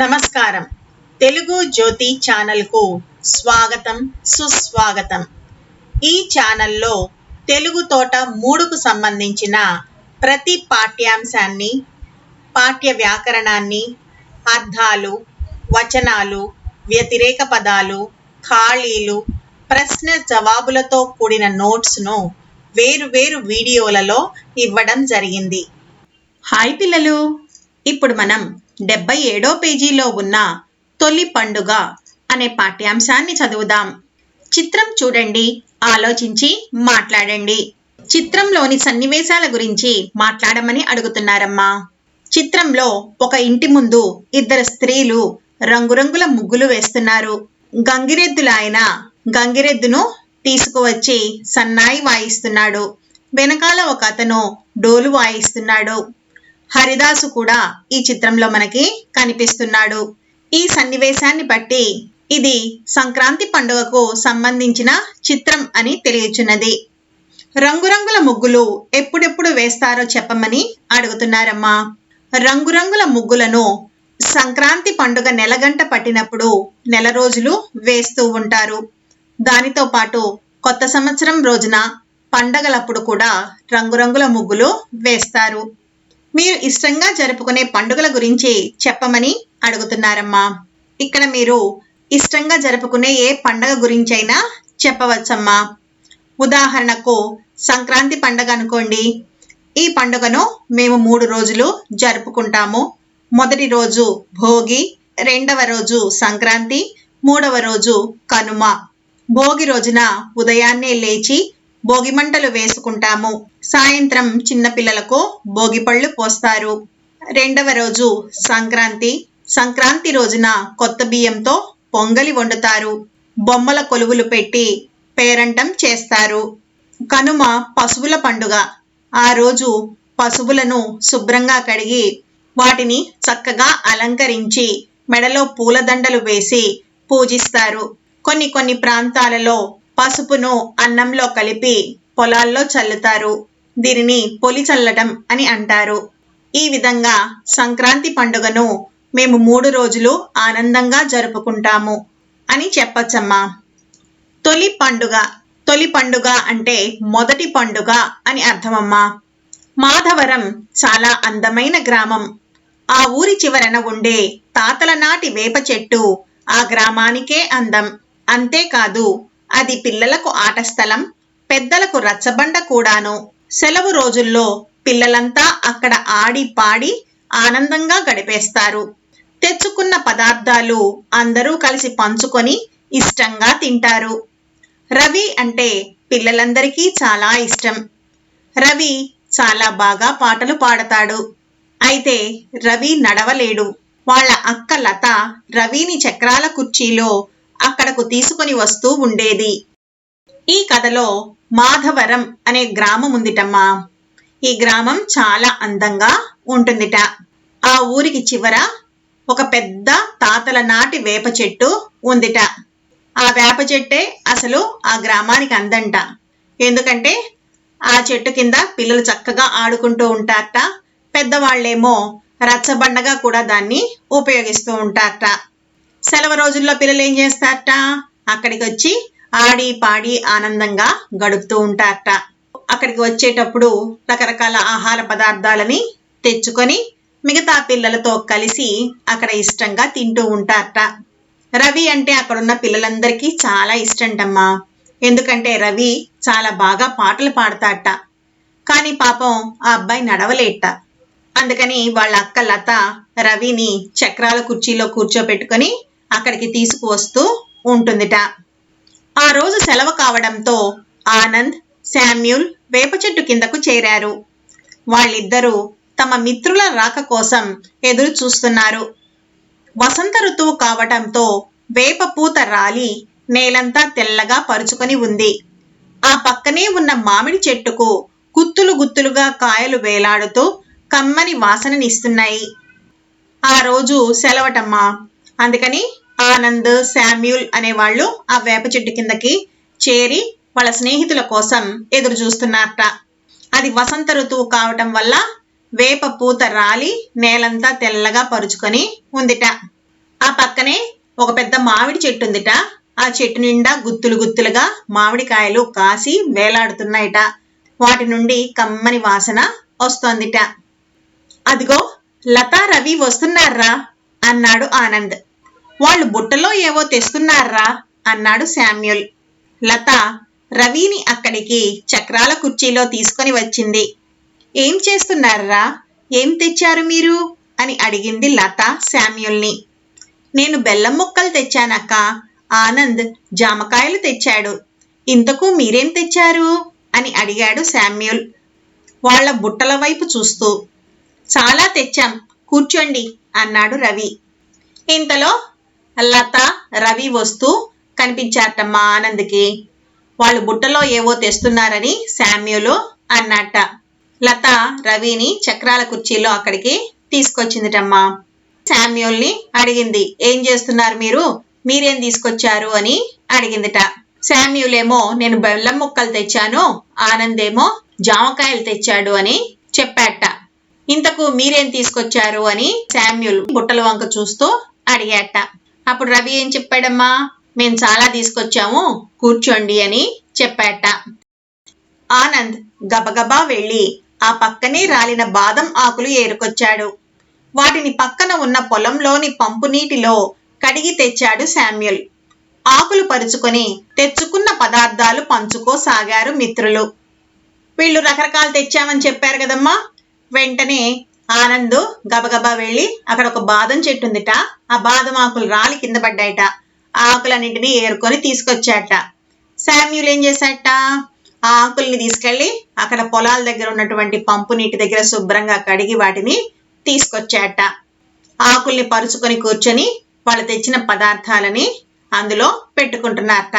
నమస్కారం. తెలుగు జ్యోతి ఛానల్కు స్వాగతం సుస్వాగతం. ఈ ఛానల్లో తెలుగు తోట మూడుకు సంబంధించిన ప్రతి పాఠ్యాంశాన్ని పాఠ్య వ్యాకరణాన్ని అర్థాలు వచనాలు వ్యతిరేక పదాలు ఖాళీలు ప్రశ్న జవాబులతో కూడిన నోట్స్ను వేరు వేరు వీడియోలలో ఇవ్వడం జరిగింది. హాయ్ పిల్లలు! ఇప్పుడు మనం డెబ్బై ఏడో పేజీలో ఉన్న తొలి పండుగ అనే పాఠ్యాంశాన్ని చదువుదాం. చిత్రం చూడండి ఆలోచించి మాట్లాడండి. చిత్రంలోని సన్నివేశాల గురించి మాట్లాడమని అడుగుతున్నారమ్మా. చిత్రంలో ఒక ఇంటి ముందు ఇద్దరు స్త్రీలు రంగురంగుల ముగ్గులు వేస్తున్నారు. గంగిరెద్దుల ఆయన గంగిరెద్దును తీసుకువచ్చి సన్నాయి వాయిస్తున్నాడు. వెనకాల ఒక అతను డోలు వాయిస్తున్నాడు. హరిదాసు కూడా ఈ చిత్రంలో మనకి కనిపిస్తున్నాడు. ఈ సన్నివేశాన్ని బట్టి ఇది సంక్రాంతి పండుగకు సంబంధించిన చిత్రం అని తెలియచున్నది. రంగురంగుల ముగ్గులు ఎప్పుడెప్పుడు వేస్తారో చెప్పమని అడుగుతున్నారమ్మా. రంగురంగుల ముగ్గులను సంక్రాంతి పండుగ నెలగంట పట్టినప్పుడు నెల రోజులు వేస్తూ ఉంటారు. దానితో పాటు కొత్త సంవత్సరం రోజున పండగలప్పుడు కూడా రంగురంగుల ముగ్గులు వేస్తారు. మీరు ఇష్టంగా జరుపుకునే పండుగల గురించి చెప్పమని అడుగుతున్నారమ్మా. ఇక్కడ మీరు ఇష్టంగా జరుపుకునే ఏ పండగ గురించైనా చెప్పవచ్చమ్మా. ఉదాహరణకు సంక్రాంతి పండగ అనుకోండి. ఈ పండుగను మేము మూడు రోజులు జరుపుకుంటాము. మొదటి రోజు భోగి రెండవ రోజు సంక్రాంతి మూడవ రోజు కనుమ. భోగి రోజున ఉదయాన్నే లేచి భోగి మంటలు వేసుకుంటాము. సాయంత్రం చిన్నపిల్లలకు భోగి పళ్ళు పోస్తారు. రెండవ రోజు సంక్రాంతి. సంక్రాంతి రోజున కొత్త బియ్యంతో పొంగలి వండుతారు. బొమ్మల కొలువులు పెట్టి పేరంటం చేస్తారు. కనుమ పశువుల పండుగ. ఆ రోజు పశువులను శుభ్రంగా కడిగి వాటిని చక్కగా అలంకరించి మెడలో పూలదండలు వేసి పూజిస్తారు. కొన్ని కొన్ని ప్రాంతాలలో పసుపును అన్నంలో కలిపి పొలాల్లో చల్లుతారు. దీనిని పొలి చల్లటం అని అంటారు. ఈ విధంగా సంక్రాంతి పండుగను మేము మూడు రోజులు ఆనందంగా జరుపుకుంటాము అని చెప్పచ్చమ్మా. తొలి పండుగ తొలి పండుగ అంటే మొదటి పండుగ అని అర్థమమ్మా. మాధవరం చాలా అందమైన గ్రామం. ఆ ఊరి చివరన ఉండే తాతల నాటి వేప చెట్టు ఆ గ్రామానికే అందం. అంతేకాదు అది పిల్లలకు ఆట స్థలం పెద్దలకు రచ్చబండ కూడాను. సెలవు రోజుల్లో పిల్లలంతా అక్కడ ఆడి పాడి ఆనందంగా గడిపేస్తారు. తెచ్చుకున్న పదార్థాలు అందరూ కలిసి పంచుకొని ఇష్టంగా తింటారు. రవి అంటే పిల్లలందరికీ చాలా ఇష్టం. రవి చాలా బాగా పాటలు పాడతాడు. అయితే రవి నడవలేడు. వాళ్ళ అక్క లత రవిని చక్రాల కుర్చీలో అక్కడకు తీసుకొని వస్తూ ఉండేది. ఈ కథలో మాధవరం అనే గ్రామం ఉందిటమ్మా. ఈ గ్రామం చాలా అందంగా ఉంటుందిట. ఆ ఊరికి చివర ఒక పెద్ద తాతల నాటి వేప చెట్టు ఉందిట. ఆ వేప చెట్టే అసలు ఆ గ్రామానికి అందంట. ఎందుకంటే ఆ చెట్టు కింద పిల్లలు చక్కగా ఆడుకుంటూ ఉంటారట. పెద్దవాళ్ళేమో రచ్చబండగా కూడా దాన్ని ఉపయోగిస్తూ ఉంటారట. సెలవు రోజుల్లో పిల్లలు ఏం చేస్తారట? అక్కడికి వచ్చి ఆడి పాడి ఆనందంగా గడుపుతూ ఉంటారట. అక్కడికి వచ్చేటప్పుడు రకరకాల ఆహార పదార్థాలని తెచ్చుకొని మిగతా పిల్లలతో కలిసి అక్కడ ఇష్టంగా తింటూ ఉంటారట. రవి అంటే అక్కడున్న పిల్లలందరికీ చాలా ఇష్టంటమ్మా. ఎందుకంటే రవి చాలా బాగా పాటలు పాడతాట కానీ పాపం ఆ అబ్బాయి నడవలేట. అందుకని వాళ్ళ అక్క లత రవిని చక్రాల కుర్చీలో కూర్చోపెట్టుకొని అక్కడికి తీసుకువస్తూ ఉంటుందిట. ఆ రోజు సెలవు కావడంతో ఆనంద్ శామ్యూల్ వేప చెట్టు కిందకు చేరారు. వాళ్ళిద్దరూ తమ మిత్రుల రాక కోసం ఎదురు చూస్తున్నారు. వసంత ఋతువు కావటంతో వేప పూత రాలి నేలంతా తెల్లగా పరుచుకొని ఉంది. ఆ పక్కనే ఉన్న మామిడి చెట్టుకు గుత్తులు గుత్తులుగా కాయలు వేలాడుతూ కమ్మని వాసననిస్తున్నాయి. ఆ రోజు సెలవటమ్మా అందుకని ఆనంద్ శామ్యూల్ అనేవాళ్ళు ఆ వేప చెట్టు కిందకి చేరి వాళ్ళ స్నేహితుల కోసం ఎదురు చూస్తున్నారట. అది వసంత ఋతువు కావటం వల్ల వేప పూత రాలి నేలంతా తెల్లగా పరుచుకొని ఉందిట. ఆ పక్కనే ఒక పెద్ద మామిడి చెట్టు ఉందిట. ఆ చెట్టు నిండా గుత్తులు గుత్తులుగా మామిడికాయలు కాసి వేలాడుతున్నాయిట. వాటి నుండి కమ్మని వాసన వస్తోందిట. అదిగో లతా రవి వస్తున్నారా అన్నాడు ఆనంద్. వాళ్ళు బుట్టలో ఏవో తెస్తున్నారా? అన్నాడు శామ్యుల్. లత రవిని అక్కడికి చక్రాల కుర్చీలో తీసుకొని వచ్చింది. ఏం చేస్తున్నారా? ఏం తెచ్చారు మీరు? అని అడిగింది లత శామ్యుల్ని. నేను బెల్లం ముక్కలు తెచ్చానక్క. ఆనంద్ జామకాయలు తెచ్చాడు. ఇంతకు మీరేం తెచ్చారు? అని అడిగాడు శామ్యుల్. వాళ్ళ బుట్టల వైపు చూస్తూ. చాలా తెచ్చాం. కూర్చోండి అన్నాడు రవి. ఇంతలో లత రవి వస్తూ కనిపించారటమ్మ ఆనంద్కి. వాళ్ళు బుట్టలో ఏవో తెస్తున్నారని శామ్యులు అన్నట్ట. లత రవిని చక్రాల కుర్చీలో అక్కడికి తీసుకొచ్చిందిటమ్మా. శామ్యుల్ని అడిగింది ఏం చేస్తున్నారు మీరు? మీరేం తీసుకొచ్చారు? అని అడిగిందిట. శామ్యులేమో నేను బెల్లం ముక్కలు తెచ్చాను ఆనందేమో జామకాయలు తెచ్చాడు అని చెప్పాట ఇంతకు మీరేం తీసుకొచ్చారు? అని శామ్యుల్ బుట్టల వంక చూస్తూ అడిగాట అప్పుడు రవి ఏం చెప్పాడమ్మా? మేము చాలా తీసుకొచ్చాము కూర్చోండి అని చెప్పాట. ఆనంద్ గబగబా వెళ్ళి ఆ పక్కనే రాలిన బాదం ఆకులు ఏరుకొచ్చాడు. వాటిని పక్కన ఉన్న పొలంలోని పంపు నీటిలో కడిగి తెచ్చాడు శామ్యుల్. ఆకులు పరుచుకొని తెచ్చుకున్న పదార్థాలు పంచుకోసాగారు మిత్రులు. వీళ్ళు రకరకాలు తెచ్చామని చెప్పారు కదమ్మా? వెంటనే ఆనంద్ గబగబా వెళ్ళి అక్కడ ఒక బాదం చెట్టు ఉందిట. ఆ బాదం ఆకులు రాలి కింద పడ్డాయట. ఆ ఆకులన్నింటినీ ఏరుకొని తీసుకొచ్చాట. శామ్యుల్ ఏం చేశాట? ఆ ఆకుల్ని తీసుకెళ్ళి అక్కడ పొలాల దగ్గర ఉన్నటువంటి పంపు నీటి దగ్గర శుభ్రంగా కడిగి వాటిని తీసుకొచ్చాట. ఆకుల్ని పరుచుకొని కూర్చొని వాళ్ళు తెచ్చిన పదార్థాలని అందులో పెట్టుకుంటున్నారట.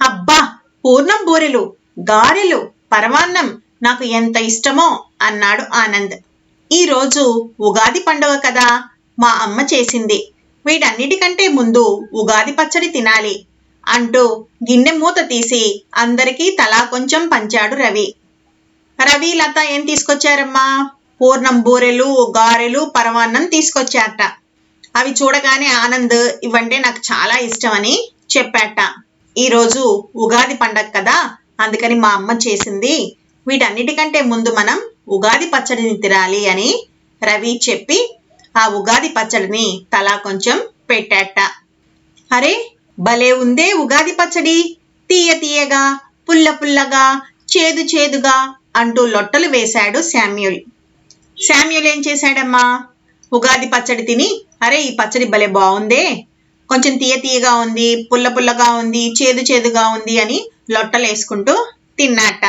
అబ్బా! పూర్ణం బూరెలు గారెలు పరమాన్నం నాకు ఎంత ఇష్టమో అన్నాడు ఆనంద్. ఈరోజు ఉగాది పండుగ కదా మా అమ్మ చేసింది. వీటన్నిటికంటే ముందు ఉగాది పచ్చడి తినాలి అంటూ గిన్నె మూత తీసి అందరికీ తలా కొంచెం పంచాడు రవి. రవి లత ఏం తీసుకొచ్చారమ్మా? పూర్ణం బూరెలు గారెలు పరమాన్నం తీసుకొచ్చారట. అవి చూడగానే ఆనంద్ ఇవంటే నాకు చాలా ఇష్టమని చెప్పాట ఈరోజు ఉగాది పండగ కదా అందుకని మా అమ్మ చేసింది. వీటన్నిటికంటే ముందు మనం ఉగాది పచ్చడిని తినాలి అని రవి చెప్పి ఆ ఉగాది పచ్చడిని తలా కొంచెం పెట్టాట. అరే భలే ఉందే ఉగాది పచ్చడి. తీయ తీయగా పుల్ల పుల్లగా చేదు చేదుగా అంటూ లొట్టలు వేశాడు శామ్యుల్. శామ్యుల్ ఏం చేశాడమ్మా? ఉగాది పచ్చడి తిని అరే ఈ పచ్చడి భలే బాగుందే. కొంచెం తీయ తీయగా ఉంది పుల్ల పుల్లగా ఉంది చేదు చేదుగా ఉంది అని లొట్టలు వేసుకుంటూ తిన్నాట.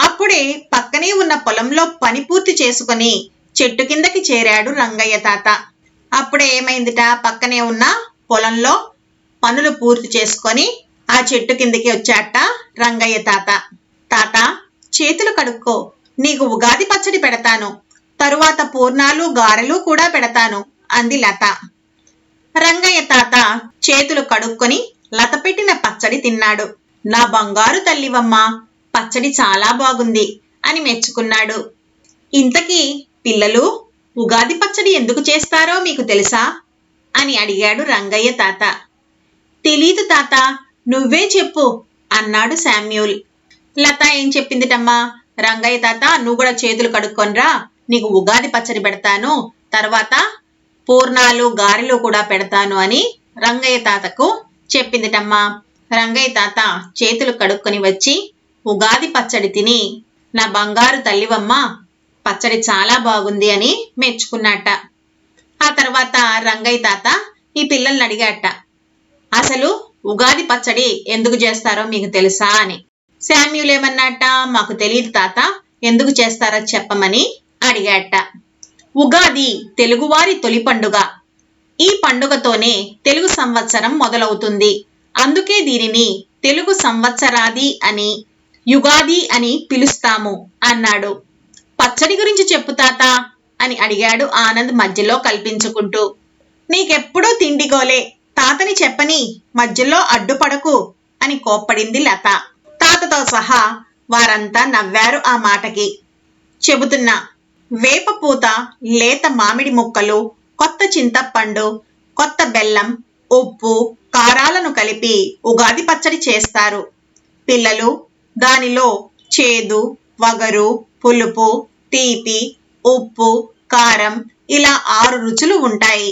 అప్పుడే పక్కనే ఉన్న పొలంలో పని పూర్తి చేసుకుని చెట్టు కిందకి చేరాడు రంగయ్య తాత. అప్పుడే ఏమైందిట? పక్కనే ఉన్న పొలంలో పనులు పూర్తి చేసుకొని ఆ చెట్టు కిందకి వచ్చాట రంగయ్య తాత. తాత చేతులు కడుక్కో నీకు ఉగాది పచ్చడి పెడతాను. తరువాత పూర్ణాలు గారెలు కూడా పెడతాను అంది లత. రంగయ్య తాత చేతులు కడుక్కొని లత పెట్టిన పచ్చడి తిన్నాడు. నా బంగారు తల్లివమ్మా పచ్చడి చాలా బాగుంది అని మెచ్చుకున్నాడు. ఇంతకీ పిల్లలు ఉగాది పచ్చడి ఎందుకు చేస్తారో మీకు తెలుసా? అని అడిగాడు రంగయ్య తాత. తెలీదు తాత నువ్వే చెప్పు అన్నాడు శామ్యూల్. లత ఏం చెప్పిందిటమ్మా? రంగయ్య తాత నువ్వు కూడా చేతులు కడుక్కొనిరా నీకు ఉగాది పచ్చడి పెడతాను తర్వాత పూర్ణాలు గారెలు కూడా పెడతాను అని రంగయ్య తాతకు చెప్పిందిటమ్మా. రంగయ్య తాత చేతులు కడుక్కొని వచ్చి ఉగాది పచ్చడి తిని నా బంగారు తల్లివమ్మ పచ్చడి చాలా బాగుంది అని మెచ్చుకున్నట్ట. ఆ తర్వాత రంగయ్య తాత ఈ పిల్లల్ని అడిగాట అసలు ఉగాది పచ్చడి ఎందుకు చేస్తారో మీకు తెలుసా అని. శామ్యుల్ ఏమన్నట్ట మాకు తెలియదు తాత ఎందుకు చేస్తారో చెప్పమని అడిగాట ఉగాది తెలుగువారి తొలి పండుగ. ఈ పండుగతోనే తెలుగు సంవత్సరం మొదలవుతుంది. అందుకే దీనిని తెలుగు సంవత్సరాది అని యుగాది అని పిలుస్తాము అన్నాడు. పచ్చడి గురించి చెప్పు తాత అని అడిగాడు ఆనంద్ మధ్యలో కల్పించుకుంటూ. నీకెప్పుడూ తిండిగోలే తాతని చెప్పని మధ్యలో అడ్డుపడకు అని కోప్పడింది లత. తాతతో సహా వారంతా నవ్వారు ఆ మాటకి. చెబుతున్నా వేప పూత లేత మామిడి ముక్కలు కొత్త చింతపండు కొత్త బెల్లం ఉప్పు కారాలను కలిపి ఉగాది పచ్చడి చేస్తారు. పిల్లలు దానిలో చేదు వగరు పులుపు తీపి ఉప్పు కారం ఇలా ఆరు రుచులు ఉంటాయి.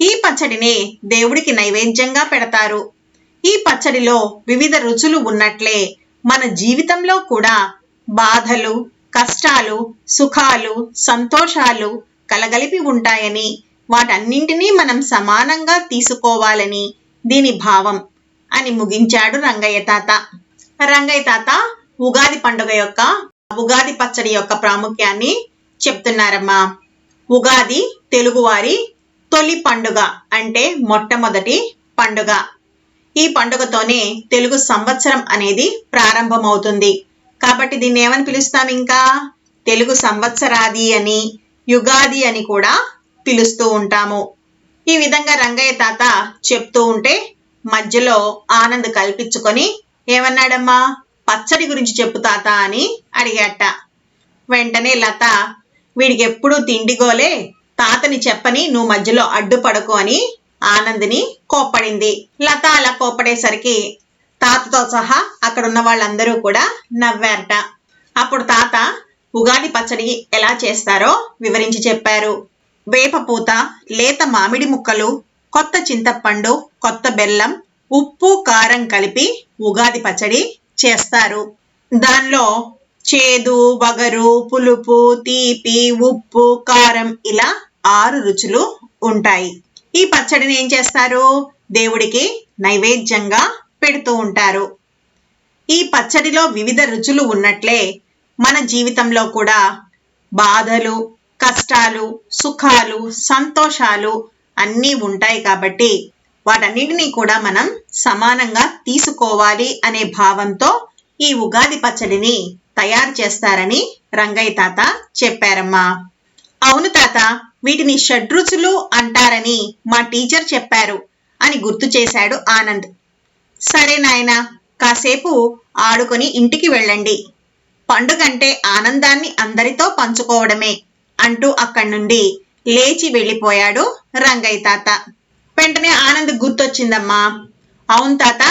ఈ పచ్చడిని దేవుడికి నైవేద్యంగా పెడతారు. ఈ పచ్చడిలో వివిధ రుచులు ఉన్నట్లే మన జీవితంలో కూడా బాధలు కష్టాలు సుఖాలు సంతోషాలు కలగలిపి ఉంటాయని వాటన్నింటినీ మనం సమానంగా తీసుకోవాలని దీని భావం అని ముగించాడు రంగయ్య తాత. రంగయ్య తాత ఉగాది పండుగ యొక్క ఉగాది పచ్చడి యొక్క ప్రాముఖ్యాన్ని చెప్తున్నారమ్మా. ఉగాది తెలుగువారి తొలి పండుగ అంటే మొట్టమొదటి పండుగ. ఈ పండుగతోనే తెలుగు సంవత్సరం అనేది ప్రారంభమవుతుంది. కాబట్టి దీన్ని ఏమని పిలుస్తాం ఇంకా? తెలుగు సంవత్సరాది అని యుగాది అని కూడా పిలుస్తూ ఉంటాము. ఈ విధంగా రంగయ్య తాత చెప్తూ ఉంటే మధ్యలో ఆనంద్ కల్పించుకొని ఏమన్నాడమ్మా? పచ్చడి గురించి చెప్పు తాత అని అడిగాట. వెంటనే లత వీడికి ఎప్పుడూ తిండిగోలే తాతని చెప్పని నువ్వు మధ్యలో అడ్డుపడకు అని ఆనందిని కోప్పడింది. లత అలా కోప్పడేసరికి తాతతో సహా అక్కడ ఉన్న వాళ్ళందరూ కూడా నవ్వారట. అప్పుడు తాత ఉగాది పచ్చడి ఎలా చేస్తారో వివరించి చెప్పారు. వేపపూత లేత మామిడి ముక్కలు కొత్త చింతపండు కొత్త బెల్లం ఉప్పు కారం కలిపి ఉగాది పచ్చడి చేస్తారు. దానిలో చేదు వగరు పులుపు తీపి ఉప్పు కారం ఇలా ఆరు రుచులు ఉంటాయి. ఈ పచ్చడిని ఏం చేస్తారు? దేవుడికి నైవేద్యంగా పెడుతూ ఉంటారు. ఈ పచ్చడిలో వివిధ రుచులు ఉన్నట్లే మన జీవితంలో కూడా బాధలు కష్టాలు సుఖాలు సంతోషాలు అన్నీ ఉంటాయి కాబట్టి వాటన్నిటినీ కూడా మనం సమానంగా తీసుకోవాలి అనే భావంతో ఈ ఉగాది పచ్చడిని తయారు చేస్తారని రంగయ్య తాత చెప్పారమ్మా. అవును తాత వీటిని షడ్రుచులు అంటారని మా టీచర్ చెప్పారు అని గుర్తు చేశాడు ఆనంద్. సరే నాయన కాసేపు ఆడుకొని ఇంటికి వెళ్ళండి. పండుగంటే ఆనందాన్ని అందరితో పంచుకోవడమే అంటూ అక్కడి నుండి లేచి వెళ్ళిపోయాడు రంగయ్య తాత. వెంటనే ఆనంద్ గుర్తొచ్చిందమ్మా. అవును తాత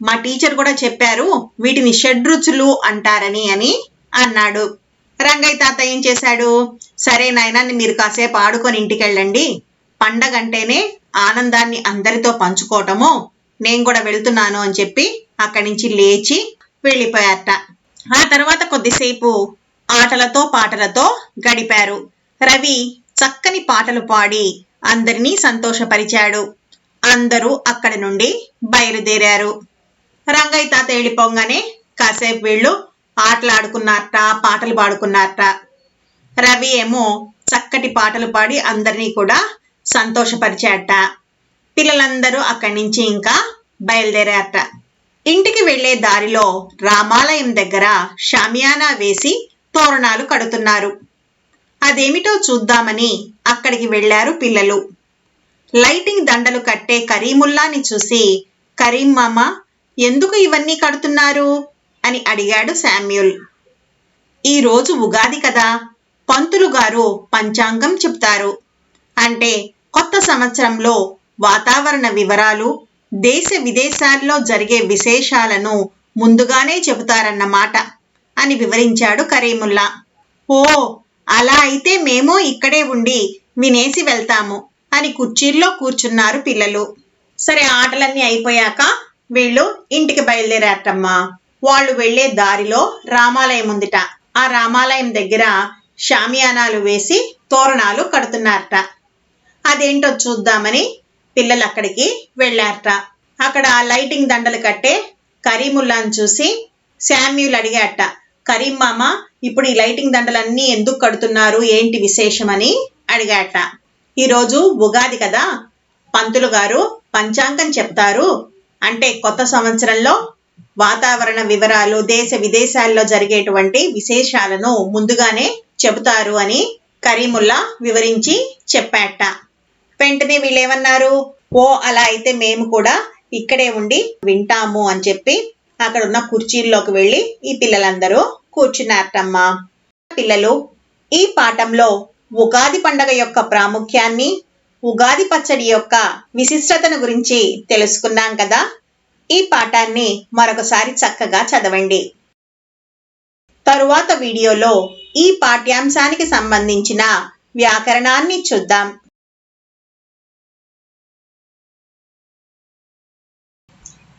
మా టీచర్ కూడా చెప్పారు వీటిని షడ్రుచులు అంటారని అని అన్నాడు. రంగయ్య తాత ఏం చేశాడు? సరే నాయనాన్ని మీరు కాసేపు ఆడుకొని ఇంటికి వెళ్ళండి పండగ అంటేనే ఆనందాన్ని అందరితో పంచుకోవటము నేను కూడా వెళ్తున్నాను అని చెప్పి అక్కడి నుంచి లేచి వెళ్ళిపోయారట. ఆ తర్వాత కొద్దిసేపు ఆటలతో పాటలతో గడిపారు. రవి చక్కని పాటలు పాడి అందరినీ సంతోషపరిచాడు. అందరూ అక్కడి నుండి బయలుదేరారు. రంగయ్య తాత వెళ్ళిపోగానే కాసేపు వీళ్ళు ఆటలాడుకున్నారట పాటలు పాడుకున్నారట. రవి ఏమో చక్కటి పాటలు పాడి అందరినీ కూడా సంతోషపరిచాట పిల్లలందరూ అక్కడి నుంచి ఇంకా బయలుదేరారట. ఇంటికి వెళ్ళే దారిలో రామాలయం దగ్గర షామియానా వేసి తోరణాలు కడుతున్నారు. అదేమిటో చూద్దామని అక్కడికి వెళ్ళారు పిల్లలు. లైటింగ్ దండలు కట్టే కరీముల్లాని చూసి కరీం మామ ఎందుకు ఇవన్నీ కడుతున్నారు? అని అడిగాడు శామ్యూల్. ఈ రోజు ఉగాది కదా పంతులు గారు పంచాంగం చెప్తారు. అంటే కొత్త సంవత్సరంలో వాతావరణ వివరాలు దేశ విదేశాల్లో జరిగే విశేషాలను ముందుగానే చెబుతారన్నమాట అని వివరించాడు కరీముల్లా. ఓ అలా అయితే మేము ఇక్కడే ఉండి వినేసి వెళ్తాము అని కుర్చీల్లో కూర్చున్నారు పిల్లలు. సరే ఆటలన్నీ అయిపోయాక వీళ్ళు ఇంటికి బయలుదేరారటమ్మా. వాళ్ళు వెళ్ళే దారిలో రామాలయం ఉందిట. ఆ రామాలయం దగ్గర షామియానాలు వేసి తోరణాలు కడుతున్నారట. అదేంటో చూద్దామని పిల్లలు అక్కడికి వెళ్ళారట. అక్కడ లైటింగ్ దండలు కట్టే కరీముల్లాను చూసి శామ్యూల్ అడిగాట కరీం మామ ఇప్పుడు ఈ లైటింగ్ దండలన్నీ ఎందుకు కడుతున్నారు? ఏంటి విశేషమని అడిగాట. ఈరోజు ఉగాది కదా. పంతులు గారు పంచాంగం చెప్తారు. అంటే కొత్త సంవత్సరంలో వాతావరణ వివరాలు దేశ విదేశాల్లో జరిగేటువంటి విశేషాలను ముందుగానే చెబుతారు అని కరీముల్లా వివరించి చెప్పాట. వెంటనే వీళ్ళేమన్నారు? ఓ అలా అయితే మేము కూడా ఇక్కడే ఉండి వింటాము అని చెప్పి అక్కడ ఉన్న కుర్చీల్లోకి వెళ్ళి ఈ పిల్లలందరూ కూర్చున్నారటమ్మా. పిల్లలు ఈ పాఠంలో ఉగాది పండగ యొక్క ప్రాముఖ్యాన్ని ఉగాది పచ్చడి యొక్క విశిష్టతను గురించి తెలుసుకున్నాం కదా? ఈ పాఠాన్ని మరొకసారి చక్కగా చదవండి. తరువాత వీడియోలో ఈ పాఠ్యాంశానికి సంబంధించిన వ్యాకరణాన్ని చూద్దాం.